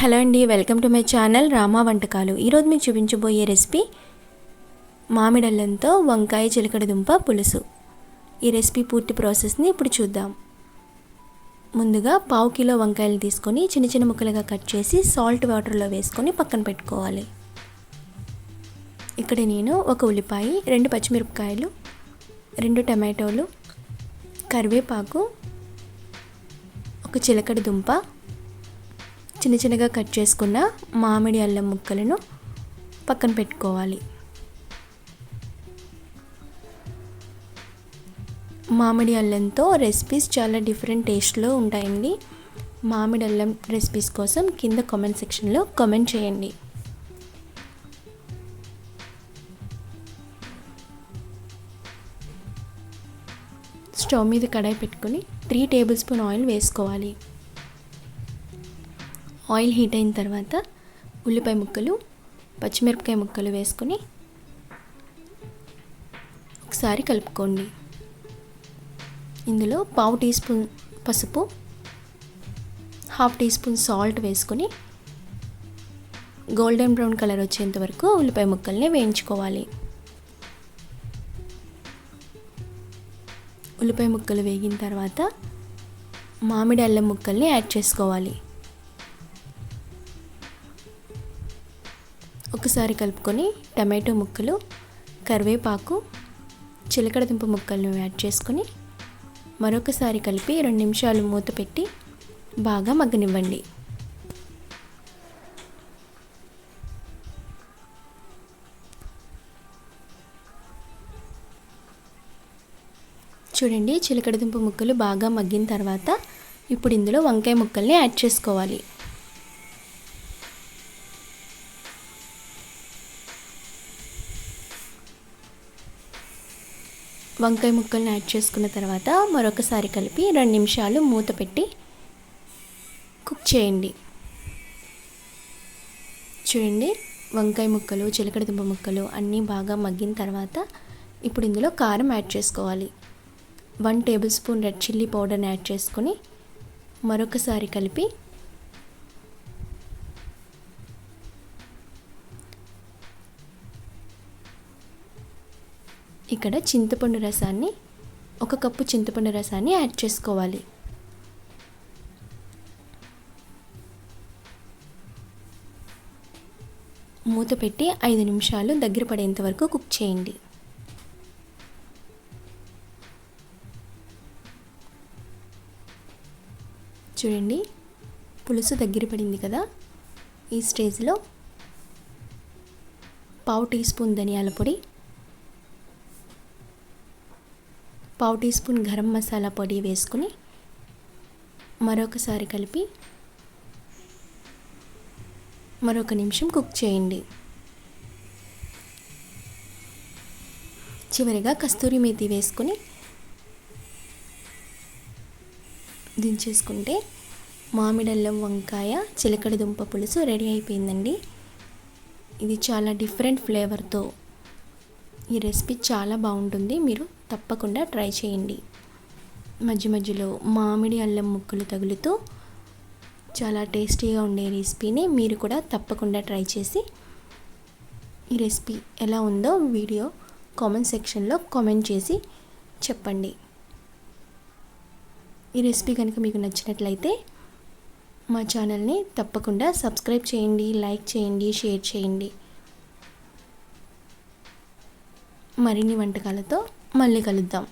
Hello అండి welcome to my channel Rama వంటకాలు. ఈరోజు మీకు చూపించబోయే రెసిపీ మామిడల్లంతో వంకాయ చిలకడ దుంప పులుసు. ఈ రెసిపీ పూర్తి ప్రాసెస్ని ఇప్పుడు చూద్దాం. ముందుగా పావు కిలో వంకాయలు తీసుకొని చిన్న చిన్న ముక్కలుగా కట్ చేసి సాల్ట్ వాటర్లో వేసుకొని పక్కన పెట్టుకోవాలి. ఇక్కడ నేను ఒక ఉల్లిపాయ రెండు పచ్చిమిరపకాయలు రెండు టమాటోలు కరివేపాకు ఒక చిలకడ దుంప చిన్న చిన్నగా కట్ చేసుకున్న మామిడి అల్లం ముక్కలను పక్కన పెట్టుకోవాలి. మామిడి అల్లంతో రెసిపీస్ చాలా డిఫరెంట్ టేస్ట్లో ఉంటాయండి. మామిడి అల్లం రెసిపీస్ కోసం కింద కామెంట్ సెక్షన్లో కామెంట్ చేయండి. స్టవ్ మీద కడాయి పెట్టుకొని త్రీ టేబుల్ స్పూన్ ఆయిల్ వేసుకోవాలి. ఆయిల్ హీట్ అయిన తర్వాత ఉల్లిపాయ ముక్కలు పచ్చిమిరపకాయ ముక్కలు వేసుకొని ఒకసారి కలుపుకోండి. ఇందులో పావు టీ స్పూన్ పసుపు హాఫ్ టీ స్పూన్ సాల్ట్ వేసుకొని గోల్డెన్ బ్రౌన్ కలర్ వచ్చేంత వరకు ఉల్లిపాయ ముక్కల్ని వేయించుకోవాలి. ఉల్లిపాయ ముక్కలు వేగిన తర్వాత మామిడి అల్లం ముక్కల్ని యాడ్ చేసుకోవాలి. ఒకసారి కలుపుకొని టమాటో ముక్కలు కరివేపాకు చిలకడ దుంప ముక్కలను యాడ్ చేసుకొని మరొకసారి కలిపి రెండు నిమిషాలు మూత పెట్టి బాగా మగ్గనివ్వండి. చూడండి చిలకడ దుంప ముక్కలు బాగా మగ్గిన తర్వాత ఇప్పుడు ఇందులో వంకాయ ముక్కల్ని యాడ్ చేసుకోవాలి. వంకాయ ముక్కల్ని యాడ్ చేసుకున్న తర్వాత మరొకసారి కలిపి రెండు నిమిషాలు మూత పెట్టి కుక్ చేయండి. చూడండి వంకాయ ముక్కలు చిలకడ దుంప ముక్కలు అన్నీ బాగా మగ్గిన తర్వాత ఇప్పుడు ఇందులో కారం యాడ్ చేసుకోవాలి. One tablespoon red chilli పౌడర్ని యాడ్ చేసుకొని మరొకసారి కలిపి ఇక్కడ చింతపండు రసాన్ని ఒక కప్పు చింతపండు రసాన్ని యాడ్ చేసుకోవాలి. మూత పెట్టి ఐదు నిమిషాలు దగ్గర పడేంత వరకు కుక్ చేయండి. చూడండి పులుసు దగ్గర పడింది కదా? ఈ స్టేజ్లో పావు టీ స్పూన్ ధనియాల పొడి పావు టీ స్పూన్ గరం మసాలా పొడి వేసుకుని మరొకసారి కలిపి మరొక నిమిషం కుక్ చేయండి. చివరిగా కస్తూరి మేతి వేసుకొని దించేసుకుంటే మామిడల్లం వంకాయ చిలకడ దుంప పులుసు రెడీ అయిపోయిందండి. ఇది చాలా డిఫరెంట్ ఫ్లేవర్తో ఈ రెసిపీ చాలా బాగుంటుంది. మీరు తప్పకుండా ట్రై చేయండి. మధ్య మధ్యలో మామిడి అల్లం ముక్కలు తగులుతూ చాలా టేస్టీగా ఉండే రెసిపీని మీరు కూడా తప్పకుండా ట్రై చేసి ఈ రెసిపీ ఎలా ఉందో వీడియో కామెంట్ సెక్షన్లో కామెంట్ చేసి చెప్పండి. ఈ రెసిపీ కనుక మీకు నచ్చినట్లయితే మా ఛానల్ని తప్పకుండా సబ్స్క్రైబ్ చేయండి లైక్ చేయండి షేర్ చేయండి. మరిన్ని వంటకాలతో మళ్ళీ కలుద్దాం.